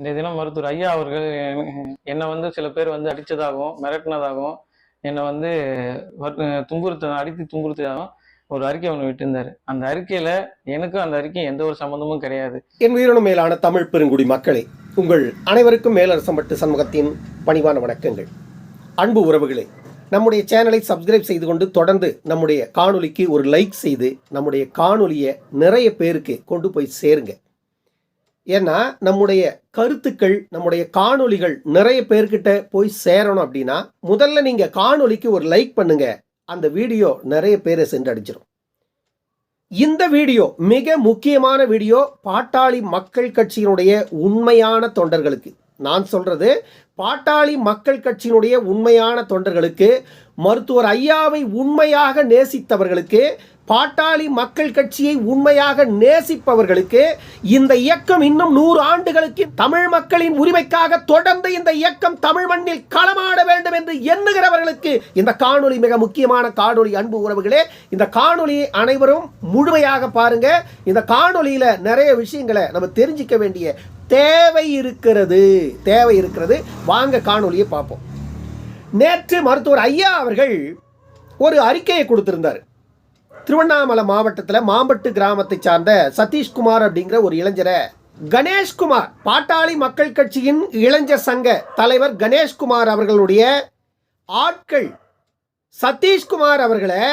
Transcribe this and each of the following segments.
இந்த தினம் மருத்துவர் ஐயா அவர்கள் என்னை வந்து சில பேர் வந்து அடித்ததாகவும் மிரட்டினதாகவும் என்னை வந்து துன்புறுத்த அடித்து துன்புறுத்ததாகவும் ஒரு அறிக்கை ஒன்று விட்டிருந்தார். அந்த அறிக்கையில் எனக்கும் அந்த அறிக்கை எந்த ஒரு சம்மந்தமும் கிடையாது. என் உயிரினும் மேலான தமிழ் பெருங்குடி மக்களே உங்கள் அனைவருக்கும் மேலரசம்பட்டு சமூகத்தின் பணிவான வணக்கங்கள். அன்பு உறவுகளே நம்முடைய சேனலை சப்ஸ்கிரைப் செய்து கொண்டு தொடர்ந்து நம்முடைய காணொலிக்கு ஒரு லைக் செய்து நம்முடைய காணொலியை நிறைய பேருக்கு கொண்டு போய் சேருங்க. ஏன்னா நம்முடைய கருத்துக்கள் நம்முடைய காணொளிகள் நிறைய பேர்கிட்ட போய் சேரணும் அப்படின்னா முதல்ல நீங்க காணொலிக்கு ஒரு லைக் பண்ணுங்க. அந்த வீடியோ நிறைய பேரை சென்றடைஞ்சிடும் இந்த வீடியோ மிக முக்கியமான வீடியோ பாட்டாளி மக்கள் கட்சியினுடைய உண்மையான தொண்டர்களுக்கு. நான் சொல்றது பாட்டாளி மக்கள் கட்சியினுடைய உண்மையான தொண்டர்களுக்கு மருத்துவர் ஐயாவை உண்மையாக நேசித்தவர்களுக்கு பாட்டாளி மக்கள் கட்சியை உண்மையாக நேசிப்பவர்களுக்கு இந்த இயக்கம் இன்னும் நூறு ஆண்டுகளுக்கு தமிழ் மக்களின் உரிமைக்காக தொடர்ந்து இந்த இயக்கம் தமிழ் மண்ணில் களமாட வேண்டும் என்று எண்ணுகிறவர்களுக்கு இந்த காணொலி மிக முக்கியமான காணொலி அன்பு உறவுகளே இந்த காணொலியை அனைவரும் முழுமையாக பாருங்க. இந்த காணொலியில் நிறைய விஷயங்களை நம்ம தெரிஞ்சிக்க வேண்டிய தேவை இருக்கிறது. தேவை இருக்கிறது. வாங்க காணொலியை பார்ப்போம். நேற்று மருத்துவர் ஐயா அவர்கள் ஒரு அறிக்கையை கொடுத்திருந்தார். திருவண்ணாமலை மாவட்டத்தில் மாம்பட்டு கிராமத்தை சார்ந்த சதீஷ்குமார் அப்படிங்கிற ஒரு இளைஞரை கணேஷ்குமார் பாட்டாளி மக்கள் கட்சியின் இளைஞர் சங்க தலைவர் கணேஷ்குமார் அவர்களுடைய ஆட்கள் சதீஷ்குமார் அவர்களை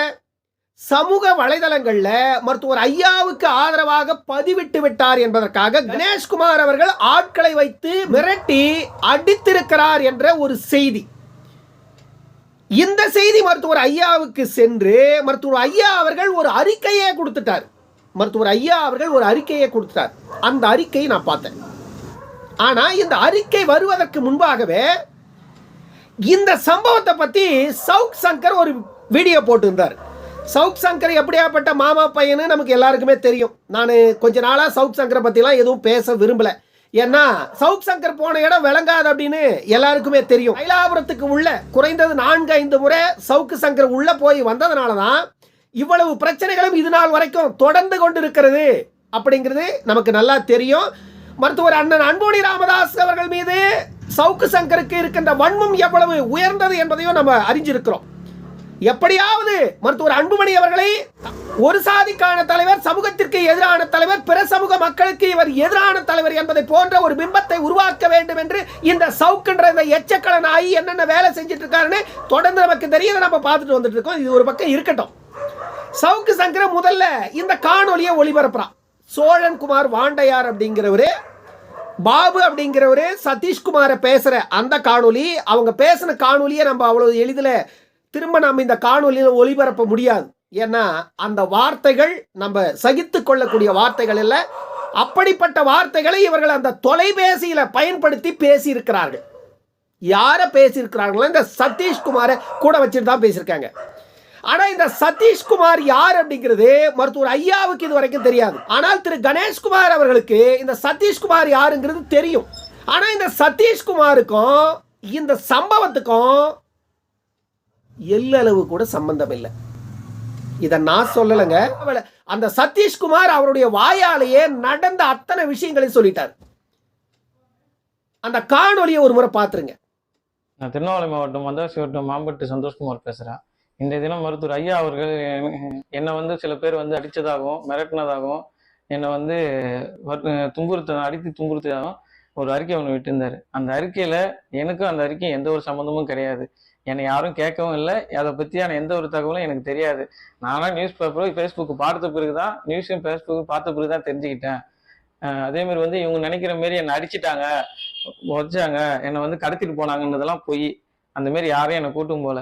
சமூக வலைதளங்களில் மருத்துவர் ஐயாவுக்கு ஆதரவாக பதிவிட்டு விட்டார் என்பதற்காக கணேஷ்குமார் அவர்கள் ஆட்களை வைத்து மிரட்டி அடித்திருக்கிறார் என்ற ஒரு செய்தி. இந்த செய்தி மருத்துவர் ஐயாவுக்கு சென்று மருத்துவர் ஐயா அவர்கள் ஒரு அறிக்கையே கொடுத்துட்டார். மருத்துவர் ஐயா அவர்கள் ஒரு அறிக்கையை கொடுத்துட்டார். அந்த அறிக்கையை நான் பார்த்தேன். ஆனால் இந்த அறிக்கை வருவதற்கு முன்பாகவே இந்த சம்பவத்தை பற்றி சவுக் சங்கர் ஒரு வீடியோ போட்டிருந்தார். சவுக் சங்கர் எப்படியாப்பட்ட மாமா பையனு நமக்கு எல்லாருக்குமே தெரியும். நான் கொஞ்ச நாளாக சவுக் சங்கரை பற்றிலாம் எதுவும் பேச விரும்பலை. ஏன்னா சவுக் சங்கர் போன இடம் விளங்காது அப்படின்னு எல்லாருக்குமே தெரியும். மயிலாபுரத்துக்கு உள்ள குறைந்தது நான்கு ஐந்து முறை சவுக்கு சங்கர் உள்ள போய் வந்ததுனால தான் இவ்வளவு பிரச்சனைகளும் இது நாள் வரைக்கும் தொடர்ந்து கொண்டிருக்கிறது அப்படிங்கிறது நமக்கு நல்லா தெரியும். மருத்துவர் அண்ணன் அன்புமணி ராமதாஸ் அவர்கள் மீது சவுக்கு சங்கருக்கு இருக்கின்ற வன்மம் எவ்வளவு உயர்ந்தது என்பதையும் நம்ம அறிஞ்சிருக்கிறோம். எப்படியாவது மருத்துவர் அன்புமணி அவர்களை ஒரு சாதிக்கான தலைவர் சமூகத்திற்கு எதிரான தலைவர் பிற சமூக மக்களுக்கு இவர் எதிரான தலைவர் என்பதை போன்ற ஒரு பிம்பத்தை உருவாக்க வேண்டும் என்று இந்த சவுக்குன்ற இந்த எச்சக்கலன் ஆகி என்னென்ன வேலை செஞ்சுட்டு இருக்காருன்னு தொடர்ந்து நமக்கு தெரியுது நம்ம பார்த்துட்டு வந்துட்டு இருக்கோம் இது ஒரு பக்கம் இருக்கட்டும். சவுக்கு சங்கர முதல்ல இந்த காணொலியை ஒளிபரப்புறான். சோழன் குமார் வாண்டையார் அப்படிங்கிறவரு பாபு அப்படிங்கிறவரு சதீஷ்குமாரை பேசுகிற அந்த காணொளி. அவங்க பேசின காணொலியை நம்ம அவ்வளோ எளிதில் திரும்ப நம்ம இந்த காணொலியில் ஒளிபரப்ப முடியாது. ஏன்னா அந்த வார்த்தைகள் நம்ம சகித்து கொள்ளக்கூடிய வார்த்தைகள் இல்லை அப்படிப்பட்ட வார்த்தைகளை இவர்கள் அந்த தொலைபேசியில் பயன்படுத்தி பேசியிருக்கிறார்கள். யாரை பேசியிருக்கிறாங்களோ இந்த சதீஷ்குமாரை கூட வச்சுட்டு தான் பேசியிருக்காங்க. ஆனால் இந்த சதீஷ்குமார் யார் அப்படிங்கிறது மருத்துவர் ஐயாவுக்கு இது வரைக்கும் தெரியாது. ஆனால் திரு கணேஷ்குமார் அவர்களுக்கு இந்த சதீஷ்குமார் யாருங்கிறது தெரியும். ஆனால் இந்த சதீஷ்குமாருக்கும் இந்த சம்பவத்துக்கும் எல்லளவு கூட சம்பந்தம் இல்லை இதை நான் சொல்லலைங்க. அந்த சதீஷ்குமார் அவருடைய வாயாலேயே நடந்த அத்தனை விஷயங்களையும் சொல்லிட்டார். அந்த காணொலியை ஒரு முறை பார்த்துருங்க. நான் திருவண்ணாமலை மாவட்டம் மந்தாசி வட்டம் மாம்பட்டு சந்தோஷ்குமார் பேசுகிறேன் இந்த தினம் மருத்துவர் ஐயா அவர்கள் என்னை வந்து சில பேர் வந்து அடித்ததாகவும் மிரட்டினதாகவும் என்னை வந்து துன்புறுத்த அடித்து துன்புறுத்ததாகவும் ஒரு அறிக்கை ஒன்று விட்டுருந்தார். அந்த அறிக்கையில் எனக்கும் அந்த அறிக்கை எந்த ஒரு சம்மந்தமும் கிடையாது. என்னை யாரும் கேட்கவும் இல்லை. அதை பற்றியான எந்த ஒரு தகவலும் எனக்கு தெரியாது. நானும் நியூஸ் பேப்பரும் ஃபேஸ்புக்கு பார்த்த பிறகு தான் நியூஸையும் ஃபேஸ்புக்கும் பார்த்த பிறகு தான் தெரிஞ்சுக்கிட்டேன் அதேமாரி வந்து இவங்க நினைக்கிற மாரி என்னை அடிச்சிட்டாங்க உதச்சாங்க என்னை வந்து கடத்திட்டு போனாங்கன்றதெல்லாம் பொய். அந்தமாரி யாரையும் என்னை கூட்டும் போல.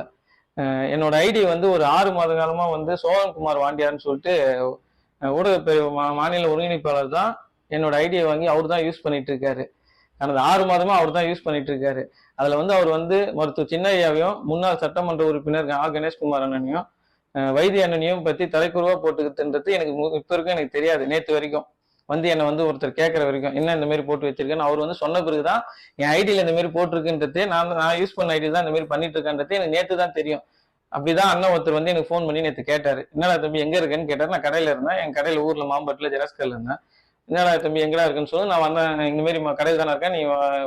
என்னோட ஐடி வந்து ஒரு ஆறு மாத காலமாக வந்து சோழன்குமார் வாண்டியார்னு சொல்லிட்டு ஊடக மா- மாநில ஒருங்கிணைப்பாளர் தான் என்னோட ஐடியை வாங்கி அவர் தான் யூஸ் பண்ணிட்டு இருக்காரு. கடந்த ஆறு மாதமா அவர் தான் யூஸ் பண்ணிட்டு இருக்காரு. அதுல வந்து அவர் வந்து மருத்துவ சின்னையாவையும் முன்னாள் சட்டமன்ற உறுப்பினர் ஆ கணேஷ்குமார் அண்ணனையும் வைத்திய அண்ணனையும் பத்தி தலைக்குருவா போட்டுக்கிட்டுன்றது எனக்கு இப்ப வரைக்கும் எனக்கு தெரியாது. நேத்து வரைக்கும் வந்து என்னை வந்து ஒருத்தர் கேட்கற வரைக்கும் என்ன இந்த மாதிரி போட்டு வச்சிருக்கேன்னு அவர் வந்து சொன்ன பிறகுதான் என் ஐடியில் இந்த மாதிரி போட்டிருக்குன்றதே நான் நான் யூஸ் பண்ண ஐடி தான் இந்த மாதிரி பண்ணிட்டு இருக்கேன்றது எனக்கு நேற்று தான் தெரியும். அப்படிதான் அண்ணன் ஒருத்தர் வந்து எனக்கு ஃபோன் பண்ணி நேற்று கேட்டாரு. என்னடா தம்பி எங்க இருக்கேன்னு கேட்டார். நான் கடையில இருந்தேன். என் கடையில ஊர்ல மாம்பட்டில் ஜெராஸ்கர்ல இருந்தேன். என்னடா தம்பி எங்கடா இருக்குன்னு சொல்லி. நான் வந்தேன். இந்த மாதிரி கடையில் தானே இருக்கேன். நீ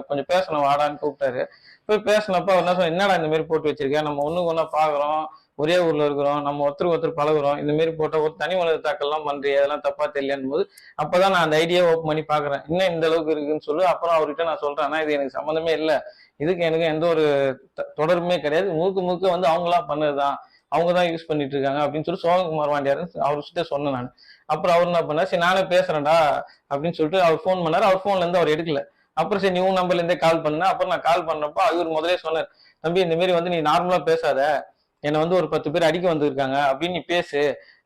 கொஞ்சம் பேசணும் வாடான்னு கூப்பிட்டாரு. போய் பேசினப்ப அவர் என்ன சொன்ன என்னடா இந்த மாதிரி போட்டு வச்சிருக்கேன் நம்ம ஒன்றுக்கு ஒன்றா பார்க்குறோம் ஒரே ஊர்ல இருக்கிறோம். நம்ம ஒருத்தருக்கு ஒருத்தர் பழகுறோம். இந்த மாதிரி போட்ட ஒரு தனி மனித தாக்கல்லாம் பண்றிய. அதெல்லாம் தப்பா தெரியலன்னு போது அப்பதான் நான் அந்த ஐடியா ஓப்பன் பண்ணி பாக்குறேன். இன்னும் இந்த அளவுக்கு இருக்குன்னு சொல்லி. அப்புறம் அவர்கிட்ட நான் சொல்றேன். ஆனா இது எனக்கு சம்மந்தமே இல்லை. இதுக்கு எனக்கு எந்த ஒரு தொடர்புமே கிடையாது. முழுக்க முழுக்க வந்து அவங்களா பண்ணதுதான். அவங்க தான் யூஸ் பண்ணிட்டு இருக்காங்க அப்படின்னு சொல்லி சோககுமார் வாண்டியார் அவர்கிட்ட சொன்னேன் நான். அப்புறம் அவர் என்ன பண்ணார்? சரி நானே பேசுறேன்டா அப்படின்னு சொல்லிட்டு அவர் ஃபோன் பண்ணார். அவர் ஃபோன்ல இருந்து அவர் எடுக்கல. அப்புறம் சரி நீ உன் நம்பர்ல இருந்தே கால் பண்ண. அப்புறம் நான் கால் பண்ணப்போ அவர் முதலே சொன்னார் தம்பி இந்த மாதிரி வந்து நீ நார்மலா பேசாத. என்னை வந்து ஒரு பத்து பேர் அடிக்க வந்திருக்காங்க அப்படின்னு நீ பேசு.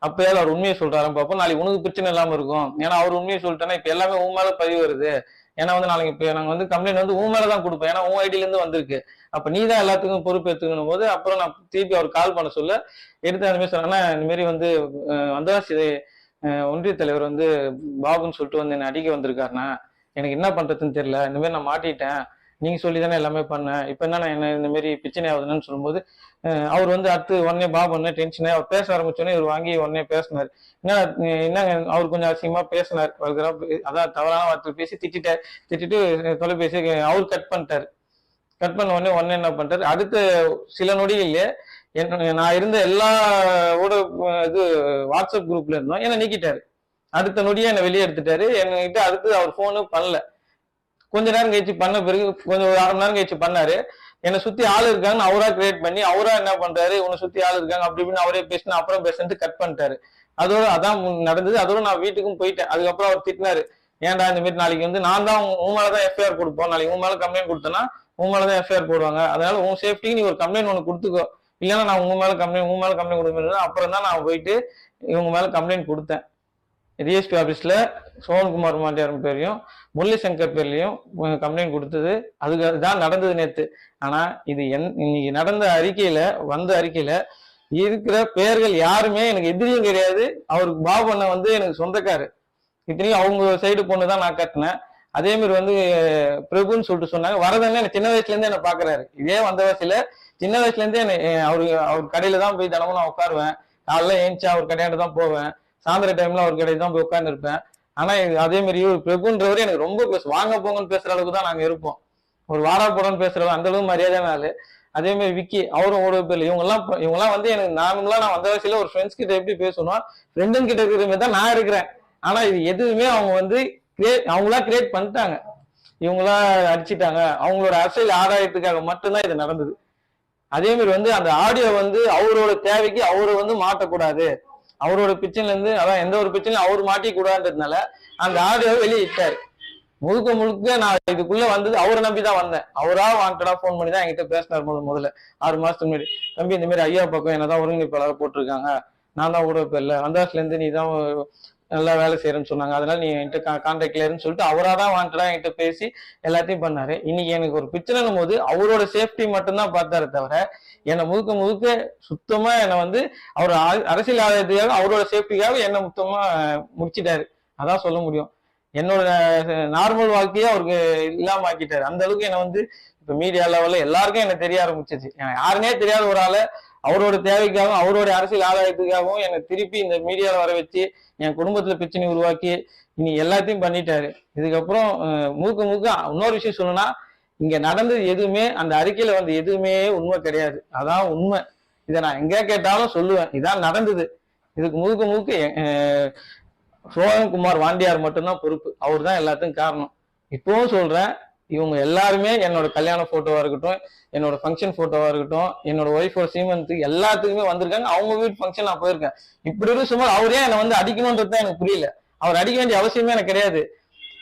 அப்பயாவது அவர் உண்மையை சொல்றாரு பார்ப்போம். நாளைக்கு உனக்கு பிரச்சனை இல்லாம இருக்கும். ஏன்னா அவர் உண்மையை சொல்லிட்டேன்னா இப்ப எல்லாமே உன் மேல பதிவு வருது. ஏன்னா வந்து நாளைக்கு இப்ப நாங்க வந்து கம்ப்ளைண்ட் வந்து உன் மேல தான் கொடுப்போம். ஏன்னா உன் ஐடியில இருந்து வந்திருக்கு. அப்ப நீ தான் எல்லாத்துக்கும் பொறுப்பு எடுத்துக்கணும் போது அப்புறம் நான் திருப்பி அவர் கால் பண்ண சொல்ல எடுத்து அந்த மாதிரி சொன்னா இந்த மாதிரி வந்து வந்தா ஒன்றிய தலைவர் வந்து பாபுன்னு சொல்லிட்டு வந்து என்னை அடிக்க வந்திருக்காருண்ணா. எனக்கு என்ன பண்றதுன்னு தெரியல. இந்தமாதிரி நான் மாட்டிட்டேன். நீங்க சொல்லி தானே எல்லாமே பண்ணேன். இப்ப என்ன என்ன இந்த மாதிரி பிரச்சனை ஆகுதுன்னு சொல்லும்போது அவர் வந்து அடுத்து உடனே பாபு உடனே டென்ஷனே அவர் பேச ஆரம்பிச்சோடனே இவர் வாங்கி உடனே பேசினார். என்ன என்னங்க அவர் கொஞ்சம் அசிங்கமா பேசினார். அதான் தவறான வார்த்தை பேசி திட்டிட்டார். திட்டிட்டு தொலைபேசி அவர் கட் பண்ணிட்டார். கட் பண்ண உடனே உடனே என்ன பண்ணிட்டாரு? அடுத்த சில நொடிகளிலே நான் இருந்த எல்லா ஊடக இது வாட்ஸ்அப் குரூப்ல இருந்தோம். என்னை நீக்கிட்டாரு. அடுத்த நொடியே என்னை வெளியே எடுத்துட்டாரு. என்கிட்ட அடுத்து அவர் ஃபோனும் பண்ணல. கொஞ்ச நேரம் கழிச்சு பண்ண பிறகு கொஞ்சம் ஒரு அரை மணி நேரம் கழிச்சு பண்ணாரு. என்னை சுத்தி ஆள் இருக்காங்கன்னு அவரா கிரியேட் பண்ணி அவரா என்ன பண்றாரு? உன்னை சுத்தி ஆள் இருக்காங்க அப்படி இப்படின்னு அவரே பேசினா அப்புறம் பேசுறது கட் பண்ணிட்டாரு. அதோட அதான் நடந்தது. அதோட நான் வீட்டுக்கும் போயிட்டேன். அதுக்கப்புறம் அவர் திட்டினாரு. ஏன்டா இந்த மாதிரி நாளைக்கு வந்து நான் தான் உன் உன் மேலதான் எஃப்ஐஆர் கொடுப்போம். நாளைக்கு உன் மேல கம்ப்ளைண்ட் கொடுத்தேன்னா உன் மேலதான் எஃப்ஐஆர் போடுவாங்க. அதனால உன் சேஃப்டிக்கு நீ ஒரு கம்ப்ளைண்ட் ஒன்று கொடுத்துக்கோ. இல்லைன்னா நான் உங்க மேல கம்ப்ளைண்ட் உங்க மேல கம்ப்ளைண்ட் கொடுக்க அப்புறம் தான் நான் போயிட்டு இவங்க மேல கம்ப்ளைண்ட் கொடுத்தேன். டிஎஸ்பி ஆஃபீஸில் சோன்குமார் மாண்டியார் பேர்லையும் முரளி சங்கர் பேர்லையும் கம்ப்ளைண்ட் கொடுத்தது. அதுக்கு அதுதான் நடந்தது நேற்று ஆனா இது என் இன்னைக்கு நடந்த அறிக்கையில வந்த அறிக்கையில இருக்கிற பேர்கள் யாருமே எனக்கு எதிரியும் கிடையாது. அவருக்கு பாபு அண்ணன் வந்து எனக்கு சொந்தக்காரு. இத்தனையும் அவங்க சைடு பொண்ணு தான் நான் கட்டினேன். அதே மாதிரி வந்து பிரபுன்னு சொல்லிட்டு சொன்னாங்க. வரதண்ணே எனக்கு சின்ன வயசுலேருந்தே என்ன பாக்குறாரு இதே வந்த வயசுல சின்ன வயசுல இருந்தே அவரு அவர் கடையில தான் போய் தினமும் நான் உட்காருவேன். காலைல ஏஞ்சி அவர் கடையாண்டு தான் போவேன். சாயந்தர டைம்ல அவர் கடையில தான் போய் உட்காந்துருப்பேன் ஆனா இது அதே மாதிரி இவர் பிரபுன்றவர் எனக்கு ரொம்ப பேச வாங்க போங்கன்னு பேசுற அளவுக்கு தான் நாங்க இருப்போம். ஒரு வாடா போடன்னு பேசுறவங்க அந்த அளவுக்கு மரியாதையான ஆளு. அதே மாதிரி விக்கி அவரும் ஓட பேர்ல இவங்க எல்லாம் இவங்க எல்லாம் வந்து எனக்கு நார்மலா நான் வந்த வயசுல ஒரு ஃப்ரெண்ட்ஸ் கிட்ட எப்படி பேசணும் ஃப்ரெண்டுங்க கிட்ட இருக்கிற மாதிரி தான் நான் இருக்கிறேன். ஆனா இது எதுவுமே அவங்க வந்து கிரியேட் அவங்களா கிரியேட் பண்ணிட்டாங்க. இவங்களா அடிச்சிட்டாங்க. அவங்களோட அரசியல் ஆதாயத்துக்காக மட்டும்தான் இது நடந்தது. அதே மாதிரி வந்து அந்த ஆடியோ வந்து அவரோட தேவைக்கு அவரை வந்து மாட்டக்கூடாது. அவரோட பிரச்சனைல இருந்து அதான் எந்த ஒரு பிரச்சனையும் அவர் மாட்டிக்க கூடாதுன்றதுனால அந்த ஆடியோவை வெளியே இட்டாரு. முழுக்க முழுக்க நான் இதுக்குள்ள வந்தது அவரை நம்பி தான் வந்தேன். அவரா வாண்டடா ஃபோன் பண்ணி தான் என்கிட்ட பேசினார் முதல்ல முதல்ல. ஆறு மாசத்துக்கு முன்னாடி. தம்பி இந்த மாதிரி ஐயா பக்கம் என்னதான் ஒருங்கிணைப்பாளராக போட்டிருக்காங்க. நான் தான் ஊடகப்பேர்ல பேர்ல வந்தாஸ்ல இருந்து நீ தான் நல்லா வேலை செய்யறேன்னு சொன்னாங்க. அதனால நீ என்கிட்ட கான்டாக்ட்ல இருன்னு சொல்லிட்டு அவரா தான் வாண்டடா என்கிட்ட பேசி எல்லாத்தையும் பண்ணாரு. இன்னைக்கு எனக்கு ஒரு பிரச்சனைனும் போது அவரோட சேஃப்டி மட்டும்தான் பார்த்தாரு தவிர என்னை முழுக்க முழுக்க சுத்தமா என்னை வந்து அவர் அரசியல் ஆதாயத்துக்காக அவரோட சேஃப்டிக்காக என்னை மொத்தமா முடிச்சிட்டாரு. அதான் சொல்ல முடியும். என்னோட நார்மல் வாழ்க்கையே அவருக்கு இல்லாம ஆக்கிட்டாரு. அந்த அளவுக்கு என்னை வந்து இப்ப மீடியா லெவல்ல எல்லாருக்கும் என்ன தெரிய ஆரம்பிச்சிச்சு. யாருன்னே தெரியாத ஒரு ஆளை அவரோட தேவைக்காகவும் அவரோட அரசியல் ஆதாயத்துக்காகவும் என்னை திருப்பி இந்த மீடியாவில் வர வச்சு என் குடும்பத்தில் பிரச்சனை உருவாக்கி இனி எல்லாத்தையும் பண்ணிட்டாரு. இதுக்கப்புறம் மூக்கு முழுக்க இன்னொரு விஷயம் சொல்லணும்னா இங்க நடந்தது எதுவுமே அந்த அறிக்கையில வந்து எதுவுமே உண்மை கிடையாது. அதான் உண்மை. இதை நான் எங்க கேட்டாலும் சொல்லுவேன். இதான் நடந்தது. இதுக்கு முழுக்க முழுக்க சோகன்குமார் வாண்டியார் மட்டும்தான் பொறுப்பு. அவர் தான் எல்லாத்துக்கும் காரணம். இப்பவும் சொல்றேன் இவங்க எல்லாருமே என்னோட கல்யாண போட்டோவா இருக்கட்டும் என்னோட ஃபங்க்ஷன் போட்டோவா இருக்கட்டும் என்னோட ஒய்ஃபோட சீமந்துக்கு எல்லாத்துக்குமே வந்திருக்காங்க. அவங்க வீட்டு ஃபங்க்ஷன் நான் போயிருக்கேன். இப்படி இருக்கும் சும்மா அவரே என்னை வந்து அடிக்கணும்ன்றது தான் எனக்கு புரியல. அவர் அடிக்க வேண்டிய அவசியமே எனக்கு கிடையாது.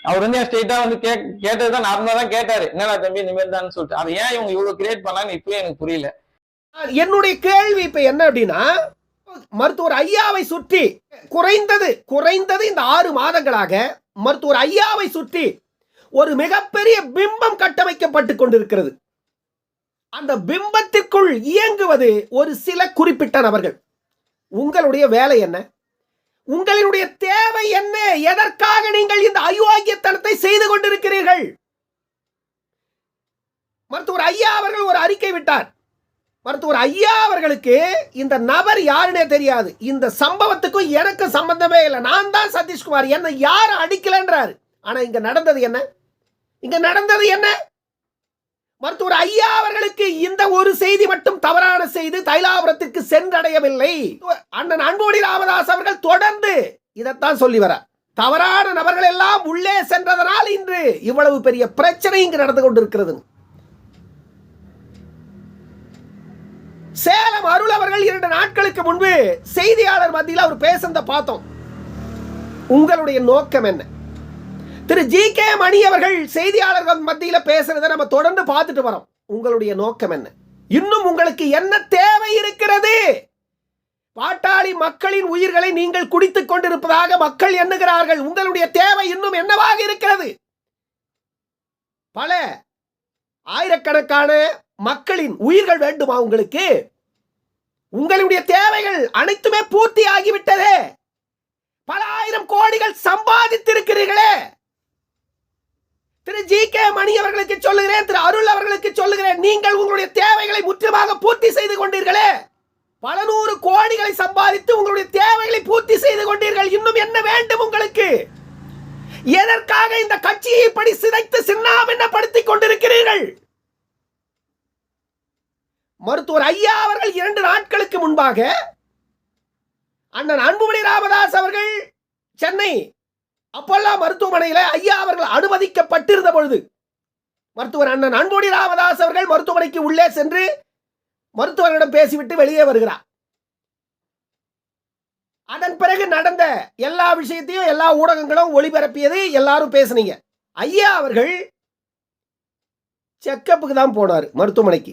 அவர் வந்து ஸ்ட்ரெயிட்டா வந்து கே கேட்டதுதான் நார்மலா தான் கேட்டாரு. என்னடா தம்பி இந்த மாதிரி தான் சொல்லிட்டு. அதை ஏன் இவங்க இவ்வளவு கிரியேட் பண்ணாங்கன்னு இப்பவே எனக்கு புரியல. என்னுடைய கேள்வி இப்ப என்ன அப்படின்னா மருத்துவர் ஐயாவை சுற்றி குறைந்தது குறைந்தது இந்த ஆறு மாதங்களாக மருத்துவர் ஐயாவை சுற்றி ஒரு மிகப்பெரிய பிம்பம் கட்டமைக்கப்பட்டு கொண்டிருக்கிறது. அந்த பிம்பத்திற்குள் இயங்குவது ஒரு சில குறிப்பிட்ட நபர்கள். உங்களுடைய வேலை என்ன? உங்களினுடைய தேவை என்ன? எதற்காக நீங்கள் இந்த அயோக்கியத்தனத்தை செய்து கொண்டிருக்கிறீர்கள்? மருத்துவர் ஐயா அவர்கள் ஒரு அறிக்கை விட்டார். மருத்துவர் ஐயா அவர்களுக்கு இந்த நபர் யாருன்னே தெரியாது. இந்த சம்பவத்துக்கும் எனக்கு சம்பந்தமே இல்லை. நான் தான் சதீஷ்குமார். என்னை யாரும் அடிக்கலன்றாரு. ஆனா இங்க நடந்தது என்ன? இங்க நடந்தது என்ன? மருத்துவர் ஐயா அவர்களுக்கு இந்த ஒரு செய்தி மட்டும் தவறான செய்தி தைலாபுரத்திற்கு சென்றடையவில்லை. அண்ணன் அன்போடி ராமதாஸ் அவர்கள் தொடர்ந்து இதைத்தான் சொல்லி வர. தவறான நபர்கள் எல்லாம் உள்ளே சென்றதனால் இன்று இவ்வளவு பெரிய பிரச்சனை இங்கு நடந்து கொண்டிருக்கிறது. சேலம் அருள் அவர்கள் இரண்டு நாட்களுக்கு முன்பு செய்தியாளர் மத்தியில் அவர் பேசுனதை பார்த்தோம். உங்களுடைய நோக்கம் என்ன? திரு ஜி கே மணி அவர்கள் செய்தியாளர்கள் மத்தியில் பேசுறதை நம்ம தொடர்ந்து பார்த்துட்டு வரோம். உங்களுடைய நோக்கம் என்ன? இன்னும் உங்களுக்கு என்ன தேவை இருக்கிறது? பாட்டாளி மக்களின் உயிர்களை நீங்கள் குடித்துக் கொண்டிருப்பதாக மக்கள் எண்ணுகிறார்கள். உங்களுடைய தேவை இன்னும் என்னவாக இருக்கிறது? பல ஆயிரக்கணக்கான மக்களின் உயிர்கள் வேண்டுமா உங்களுக்கு? உங்களுடைய தேவைகள் அனைத்துமே பூர்த்தி ஆகிவிட்டதே பல ஆயிரம் கோடிகள் சம்பாதித்திருக்கிறீர்களே. திரு ஜி கே மணி அவர்களுக்கு சொல்லுகிறேன் திரு அருள் அவர்களுக்கு சொல்லுகிறேன். நீங்கள் உங்களுடைய தேவைகளை முற்றிலுமாக பூர்த்தி செய்து கொண்டீர்களே. பல நூறு கோடிகளை சம்பாதித்து உங்களுடைய தேவைகளை பூர்த்தி செய்து கொண்டீர்கள். இன்னும் என்ன வேண்டும் உங்களுக்கு? எதற்காக இந்த கட்சியை இப்படி சிதைத்து சின்னாபின்னப்படுத்திக் கொண்டிருக்கிறீர்கள்? மருத்துவர் ஐயா அவர்கள் இரண்டு நாட்களுக்கு முன்பாக அண்ணன் அன்புமணி ராமதாஸ் அவர்கள் சென்னை அப்பெல்லாம் மருத்துவமனையில் ஐயா அவர்கள் அனுமதிக்கப்பட்டிருந்த பொழுது மருத்துவர் அண்ணன் அன்போடி ராமதாஸ் அவர்கள் மருத்துவமனைக்கு உள்ளே சென்று மருத்துவரிடம் பேசிவிட்டு வெளியே வருகிறார். அதன் பிறகு நடந்த எல்லா விஷயத்தையும் எல்லா ஊடகங்களும் ஒளிபரப்பியது எல்லாரும் பேசுனீங்க. ஐயா அவர்கள் செக்கப்புக்கு தான் போனார் மருத்துவமனைக்கு.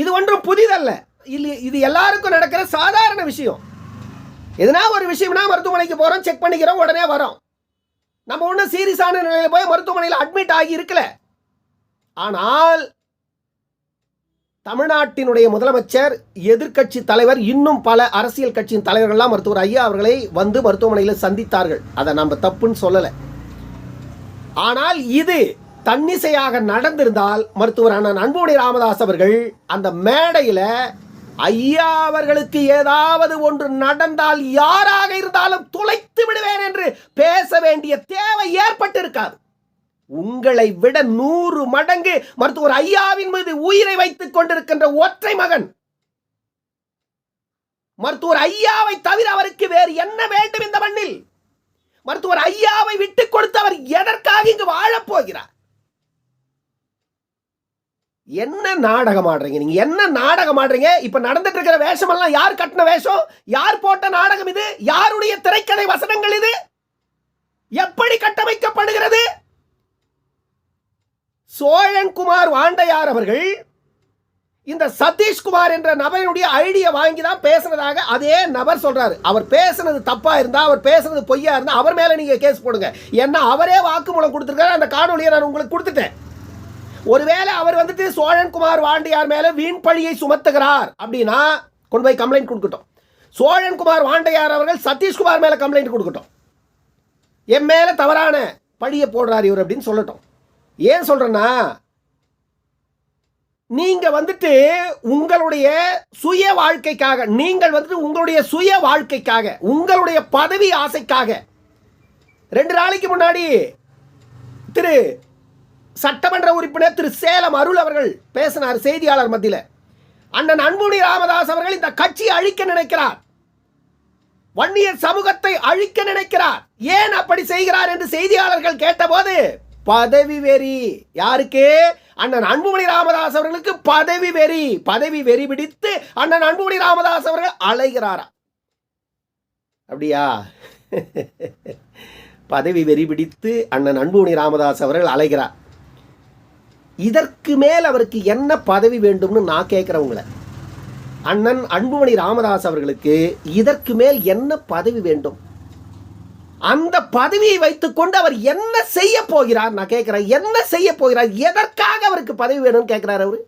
இது ஒன்றும் புதிதல்ல. இது இது எல்லாருக்கும் நடக்கிற சாதாரண விஷயம். எதுனா ஒரு விஷயம்னா மருத்துவமனைக்கு போகிறோம் செக் பண்ணிக்கிறோம் உடனே வரோம். நம்ம ஒன்றும் சீரியஸான நிலையில் போய் மருத்துவமனையில் அட்மிட் ஆகி இருக்கல. ஆனால் தமிழ்நாட்டினுடைய முதலமைச்சர் எதிர்க்கட்சி தலைவர் இன்னும் பல அரசியல் கட்சியின் தலைவர்கள்லாம் மருத்துவர் ஐயா அவர்களை வந்து மருத்துவமனையில் சந்தித்தார்கள். அதை நம்ம தப்புன்னு சொல்லலை. ஆனால் இது தன்னிசையாக நடந்திருந்தால் மருத்துவர் அண்ணன் அன்புமணி ராமதாஸ் அவர்கள் அந்த மேடையில் ஐயா அவர்களுக்கு ஏதாவது ஒன்று நடந்தால் யாராக இருந்தாலும் துளைத்து விடுவேன் என்று பேச வேண்டிய தேவை ஏற்பட்டிருக்காது. உங்களை விட நூறு மடங்கு மருத்துவர் ஐயாவின் மீது உயிரை வைத்துக் கொண்டிருக்கின்ற ஒற்றை மகன். மருத்துவர் ஐயாவை தவிர அவருக்கு வேறு என்ன வேண்டும் இந்த மண்ணில்? மருத்துவர் ஐயாவை விட்டுக் கொடுத்து அவர் எதற்காக இங்கு வாழப் போகிறார்? என்ன நாடகம் ஆடுறீங்க நீங்க என்ன நாடகம் ஆடுறீங்க இப்ப நடந்துட்டு இருக்கிற வேஷம் எல்லாம் யார் கட்டின வேஷம்? யார் போட்ட நாடகம் இது? யாருடைய திரைக்கதை வசனங்கள் இது? எப்படி கட்டமைக்கப்படுகிறது? சோழன்குமார் வாண்டையார் அவர்கள் இந்த சதீஷ்குமார் என்ற நபருடைய ஐடியா வாங்கி தான் பேசுனதாக அதே நபர் சொல்றாரு. அவர் பேசுனது தப்பா இருந்தா அவர் பேசுனது பொய்யா இருந்தா அவர் மேல நீங்க கேஸ் போடுங்க. ஏன்னா அவரே வாக்குமூலம் கொடுத்திருக்காரு. அந்த காணொலியை நான் உங்களுக்கு கொடுத்துட்டேன். ஒருவேளை அவர் வந்துட்டு சோழன்குமார் வாண்டியார் மேல வீண் பழியை சுமத்துகிறார் அப்படின்னா கொண்டு போய் கம்ப்ளைண்ட் கொடுக்கட்டும். சோழன்குமார் வாண்டையார் அவர்கள் சதீஷ்குமார் மேல கம்ப்ளைண்ட் கொடுக்கட்டும். என் மேல தவறான பழியை போடுறார் இவர் அப்படின்னு சொல்லட்டும். ஏன் சொல்றேன்னா நீங்க வந்துட்டு உங்களுடைய சுய வாழ்க்கைக்காக நீங்கள் வந்துட்டு உங்களுடைய சுய வாழ்க்கைக்காக உங்களுடைய பதவி ஆசைக்காக ரெண்டு நாளைக்கு முன்னாடி திரு சட்டமன்ற உறுப்பினர் திரு சேலம் அருள் அவர்கள் பேசினார் செய்தியாளர் மத்தியில். அண்ணன் அன்புமணி ராமதாஸ் அவர்கள் இந்த கட்சியை அழிக்க நினைக்கிறார். வன்னியர் சமூகத்தை அழிக்க நினைக்கிறார். ஏன் அப்படி செய்கிறார் என்று செய்தியாளர்கள் கேட்டபோது பதவி வெறி. யாருக்கு? அண்ணன் அன்புமணி ராமதாஸ் அவர்களுக்கு பதவி வெறி. பதவி வெறி பிடித்து அண்ணன் அன்புமணி ராமதாஸ் அவர்கள் அலைகிறாரா? அப்படியா? பதவி வெறி பிடித்து அண்ணன் அன்புமணி ராமதாஸ் அவர்கள் அலைகிறார். இதற்கு மேல் அவருக்கு என்ன பதவி வேண்டும்னு நான் கேட்குறவங்கள. அண்ணன் அன்புமணி ராமதாஸ் அவர்களுக்கு இதற்கு மேல் என்ன பதவி வேண்டும்? அந்த பதவியை வைத்துக்கொண்டு அவர் என்ன செய்ய போகிறார்? நான் கேட்குறேன் என்ன செய்ய போகிறார்? எதற்காக அவருக்கு பதவி வேணும்னு கேட்குறாரு அவர்?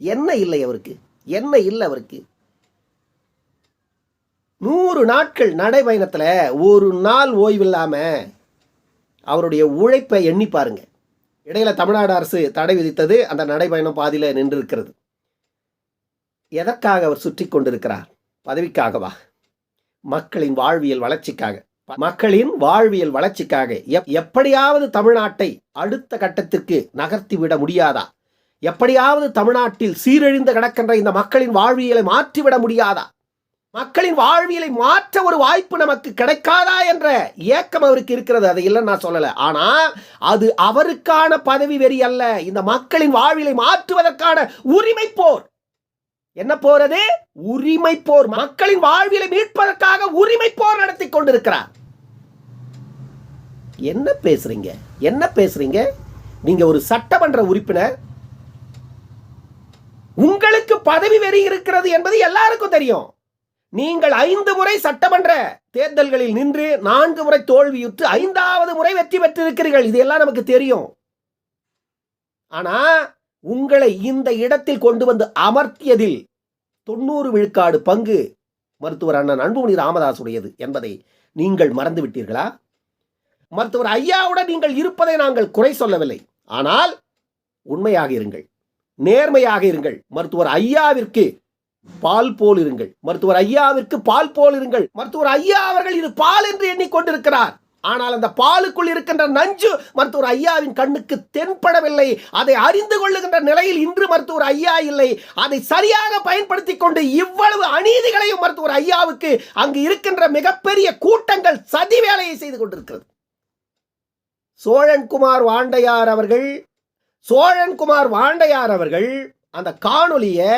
என்ன இல்லை அவருக்கு? என்ன இல்லை அவருக்கு? நூறு நாட்கள் நடைபயணத்தில் ஒரு நாள் ஓய்வில்லாம அவருடைய உழைப்பை எண்ணி பாருங்கள் இடையில தமிழ்நாடு அரசு தடை விதித்தது அந்த நடைபயணம் பாதியில் நின்று இருக்கிறது எதற்காக அவர் சுற்றி கொண்டிருக்கிறார்? பதவிக்காகவா? மக்களின் வாழ்வியல் வளர்ச்சிக்காக. மக்களின் வாழ்வியல் வளர்ச்சிக்காக. எப்- எப்படியாவது தமிழ்நாட்டை அடுத்த கட்டத்திற்கு நகர்த்தி விட முடியாதா? எப்படியாவது தமிழ்நாட்டில் சீரழிந்து கிடக்கின்ற இந்த மக்களின் வாழ்வியலை மாற்றிவிட முடியாதா? மக்களின் வாழ்வியலை மாற்ற ஒரு வாய்ப்பு நமக்கு கிடைக்காதா என்ற ஏக்கம் அவருக்கு இருக்கிறது. அதை இல்லைன்னு நான் சொல்லலை. ஆனால் அது அவருக்கான பதவி வெறி அல்ல. இந்த மக்களின் வாழ்வியலை மாற்றுவதற்கான உரிமை போர். என்ன போறது உரிமை போர். மக்களின் வாழ்வியலை மீட்பதற்காக உரிமை போர் நடத்தி கொண்டிருக்கிறார். என்ன பேசுறீங்க? என்ன பேசுறீங்க? நீங்க ஒரு சட்டமன்ற உறுப்பினர். உங்களுக்கு பதவி வெறி இருக்கிறது என்பது எல்லாருக்கும் தெரியும். நீங்கள் ஐந்து முறை சட்டமன்ற தேர்தல்களில் நின்று நான்கு முறை தோல்வியுற்று ஐந்தாவது முறை வெற்றி பெற்றிருக்கிறீர்கள். இது எல்லாம் நமக்கு தெரியும். ஆனா உங்களை இந்த இடத்தில் கொண்டு வந்து அமர்த்தியதில் தொண்ணூறு விழுக்காடு பங்கு மருத்துவர் அண்ணன் அன்புமணி ராமதாசுடையது என்பதை நீங்கள் மறந்து விட்டீர்களா மருத்துவர் ஐயாவுடன் நீங்கள் இருப்பதை நாங்கள் குறை சொல்லவில்லை. ஆனால் உண்மையாக இருங்கள். நேர்மையாக இருங்கள். மருத்துவர் ஐயாவிற்கு பால் போல் இருங்கள். மருத்துவர் ஐயாவிற்கு பால் போல் இருங்கள். மருத்துவர் ஐயா அவர்கள் இது பால் என்று எண்ணிக்கொண்டிருக்கிறார். ஆனால் அந்த பாலுக்குள் இருக்கின்ற நஞ்சு மருத்துவர் ஐயாவின் கண்ணுக்கு தென்படவில்லை. அதை அறிந்து கொள்ளுகின்ற நிலையில் இன்று மருத்துவர் ஐயா இல்லை. அதை சரியாக பயன்படுத்தி கொண்டு இவ்வளவு அநீதிகளையும் மருத்துவர் ஐயாவுக்கு அங்கு இருக்கின்ற மிகப்பெரிய கூட்டங்கள் சதி வேலையை செய்து கொண்டிருக்கிறது. சோழன்குமார் வாண்டையார் அவர்கள் சோழன்குமார் வாண்டையார் அவர்கள் அந்த காணொலியை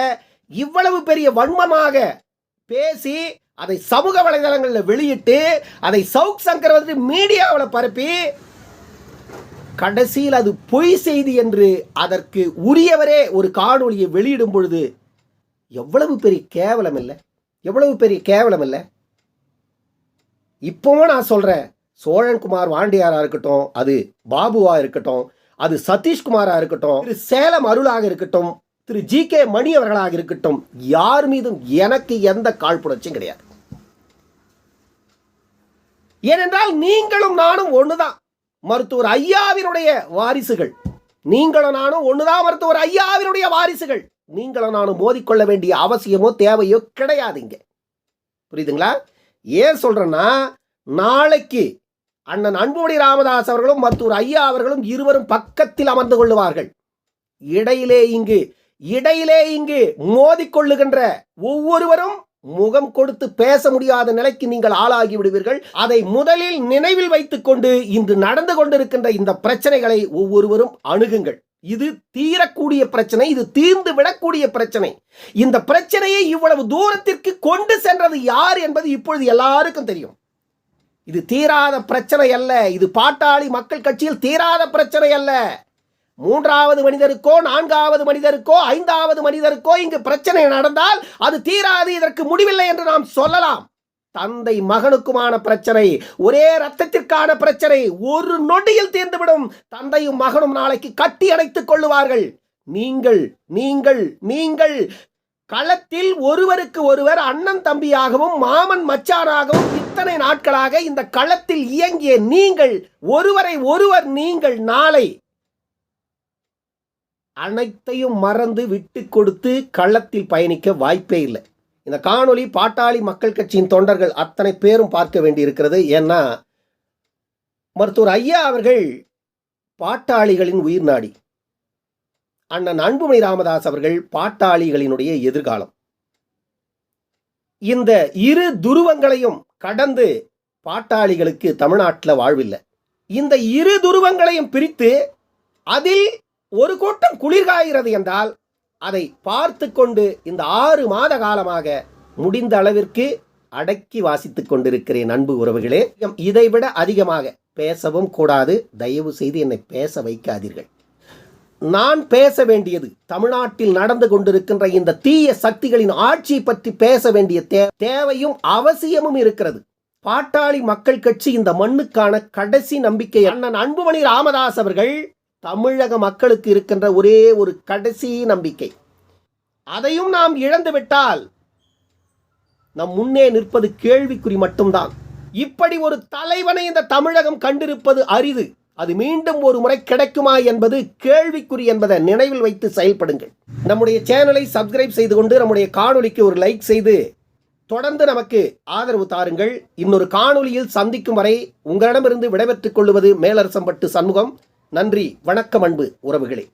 இவ்வளவு பெரிய வன்மமாக பேசி அதை சமூக வலைதளங்களில் வெளியிட்டு அதை சவுக் சங்கர் வந்து மீடியாவில் பரப்பி கடைசியில் அது பொய் செய்தி என்று அதற்கு உரியவரே ஒரு காணொலியை வெளியிடும் பொழுது எவ்வளவு பெரிய கேவலம் இல்லை? எவ்வளவு பெரிய கேவலம் இல்லை? இப்போவும் நான் சொல்கிறேன் சோழன்குமார் வாண்டியாராக இருக்கட்டும் அது பாபுவாக இருக்கட்டும் அது சதீஷ்குமாராக இருக்கட்டும் சேலம் அருளாக இருக்கட்டும் திரு ஜி கே மணி அவர்களாக இருக்கட்டும் யார் மீதும் எனக்கு எந்த காழ்ப்புணர்ச்சியும் கிடையாது. ஏனென்றால் நீங்களும் நானும் ஒண்ணுதான். மருத்துவர் ஐயாவினுடைய வாரிசுகள். நீங்களும் நானும் ஒண்ணுதான் மருத்துவர் ஐயாவினுடைய வாரிசுகள். நீங்களும் நானும் மோதிக்கொள்ள வேண்டிய அவசியமோ தேவையோ கிடையாது இங்க. புரியுதுங்களா? ஏன் சொல்றேன்னா நாளைக்கு அண்ணன் அன்புமணி ராமதாஸ் அவர்களும் மருத்துவர் ஐயா அவர்களும் இருவரும் பக்கத்தில் அமர்ந்து கொள்ளுவார்கள். இடையிலே இங்கு இடையிலே இங்கு மோதிக்கொள்ளுகின்ற ஒவ்வொருவரும் முகம் கொடுத்து பேச முடியாத நிலைக்கு நீங்கள் ஆளாகி விடுவீர்கள். அதை முதலில் நினைவில் வைத்துக்கொண்டு இன்று நடந்து கொண்டிருக்கின்ற இந்த பிரச்சனைகளை ஒவ்வொருவரும் அணுகுங்கள். இது தீரக்கூடிய பிரச்சனை இது தீர்ந்து விடக்கூடிய பிரச்சனை. இந்த பிரச்சனையை இவ்வளவு தூரத்திற்கு கொண்டு சென்றது யார் என்பது இப்பொழுது எல்லாருக்கும் தெரியும். இது தீராத பிரச்சனை அல்ல. இது பாட்டாளி மக்கள் கட்சியில் தீராத பிரச்சனை அல்ல. மூன்றாவது மனிதருக்கோ நான்காவது மனிதருக்கோ ஐந்தாவது மனிதருக்கோ இங்கு பிரச்சனை நடந்தால் அது தீராது இதற்கு முடிவில்லை என்று நாம் சொல்லலாம். தந்தை மகனுக்குமான பிரச்சனை ஒரே ரத்தத்திற்கான பிரச்சனை ஒரு நொடியில் தீர்ந்துவிடும். தந்தையும் மகனும் நாளைக்கு கட்டி அடைத்துக் கொள்ளுவார்கள். நீங்கள் நீங்கள் நீங்கள். களத்தில் ஒருவருக்கு ஒருவர் அண்ணன் தம்பியாகவும் மாமன் மச்சானாகவும் இத்தனை நாட்களாக இந்த களத்தில் இயங்கிய நீங்கள் ஒருவரை ஒருவர் நீங்கள் நாளை அனைத்தையும் மறந்து விட்டு கொடுத்து களத்தில் பயணிக்க வாய்ப்பே இல்லை. இந்த காணொளி பாட்டாளி மக்கள் கட்சியின் தொண்டர்கள் அத்தனை பேரும் பார்க்க வேண்டியிருக்கிறது. ஏன்னா மருத்துவர் ஐயா அவர்கள் பாட்டாளிகளின் உயிர் நாடி. அண்ணன் அன்புமணி ராமதாஸ் அவர்கள் பாட்டாளிகளினுடைய எதிர்காலம். இந்த இரு துருவங்களையும் கடந்து பாட்டாளிகளுக்கு தமிழ்நாட்டில் வாழ்வில்லை. இந்த இரு துருவங்களையும் பிரித்து அதில் ஒரு கூட்டம் குளிர்காய்கிறது என்றால் அதை பார்த்து கொண்டு இந்த ஆறு மாத காலமாக முடிந்த அளவிற்கு அடக்கி வாசித்துக் கொண்டிருக்கிறேன் அன்பு உறவுகளே. இதைவிட அதிகமாக பேசவும் கூடாது. தயவு செய்து என்னை பேச வைக்காதீர்கள். நான் பேச வேண்டியது தமிழ்நாட்டில் நடந்து கொண்டிருக்கின்ற இந்த தீய சக்திகளின் ஆட்சி பற்றி பேச வேண்டிய தே- தேவையும் அவசியமும் இருக்கிறது. பாட்டாளி மக்கள் கட்சி இந்த மண்ணுக்கான கடைசி நம்பிக்கை அண்ணன் அன்புமணி ராமதாஸ் அவர்கள் தமிழக மக்களுக்கு இருக்கின்ற ஒரே ஒரு கடைசி நம்பிக்கை. அதையும் நாம் இழந்துவிட்டால் நம் முன்னே நிற்பது கேள்விக்குறி மட்டும்தான். இப்படி ஒரு தலைவனை இந்த தமிழகம் கண்டிருப்பது அரிது. அது மீண்டும் ஒரு முறை கிடைக்குமா என்பது கேள்விக்குறி என்பதை நினைவில் வைத்து செயல்படுங்கள். நம்முடைய சேனலை சப்ஸ்கிரைப் செய்து கொண்டு நம்முடைய காணொலிக்கு ஒரு லைக் செய்து தொடர்ந்து நமக்கு ஆதரவு தாருங்கள். இன்னொரு காணொலியில் சந்திக்கும் வரை உங்களிடமிருந்து விடைபெற்றுக் கொள்வது மேலரசம்பட்டு சண்முகம். நன்றி வணக்கம் அன்பு உறவுகளே.